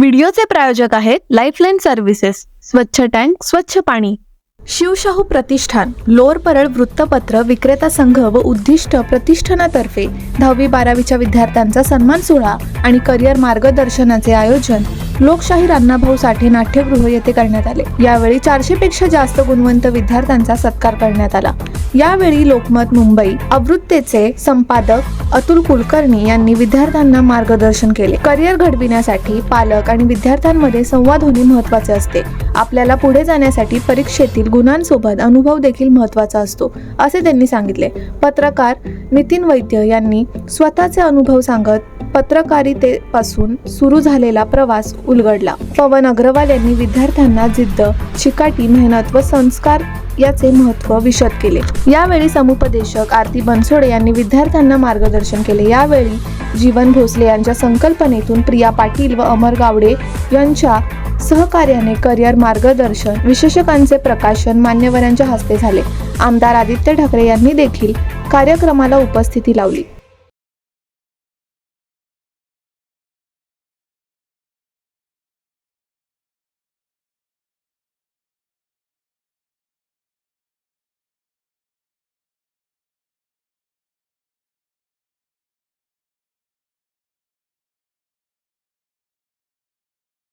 व्हिडिओचे प्रायोजक आहेत lifeline services स्वच्छ टँक स्वच्छ पाणी. शिवशाहू प्रतिष्ठान लोअर परळ वृत्तपत्र विक्रेता संघ व उद्दिष्ट प्रतिष्ठानातर्फे दहावी बारावीच्या विद्यार्थ्यांचा सन्मान सोहळा आणि करिअर मार्गदर्शनाचे आयोजन लोकशाही अण्णाभाऊ साठे नाट्यगृह येथे करण्यात आले. यावेळी चारशे पेक्षा जास्त गुणवंत विद्यार्थ्यांचा सत्कार करण्यात आला. यावेळी लोकमत मुंबई आवृत्तेचे संपादक अतुल कुलकर्णी यांनी विद्यार्थ्यांना मार्गदर्शन केले. करिअर घडविण्यासाठी पालक आणि विद्यार्थ्यांमध्ये संवाद होणे महत्त्वाचे असते. आपल्याला पुढे जाण्यासाठी परीक्षेतील गुणांसोबत अनुभव देखील महत्त्वाचा असतो असे त्यांनी सांगितले. पत्रकार नितीन वैद्य यांनी स्वतःचे अनुभव सांगत पत्रकारितेपासून सुरू झालेला प्रवास उलगडला. पवन अग्रवाल यांनी विद्यार्थ्यांना जिद्द चिकाटी मेहनत व संस्कार याचे महत्त्व विशद केले. यावेळी समुपदेशक आरती बनसोडे यांनी विद्यार्थ्यांना मार्गदर्शन केले. यावेळी जीवन भोसले यांच्या संकल्पनेतून प्रिया पाटील व अमर गावडे यांच्या सहकार्याने करिअर मार्गदर्शन विशेषकांचे प्रकाशन मान्यवरांच्या हस्ते झाले. आमदार आदित्य ठाकरे यांनी देखील कार्यक्रमाला उपस्थिती लावली.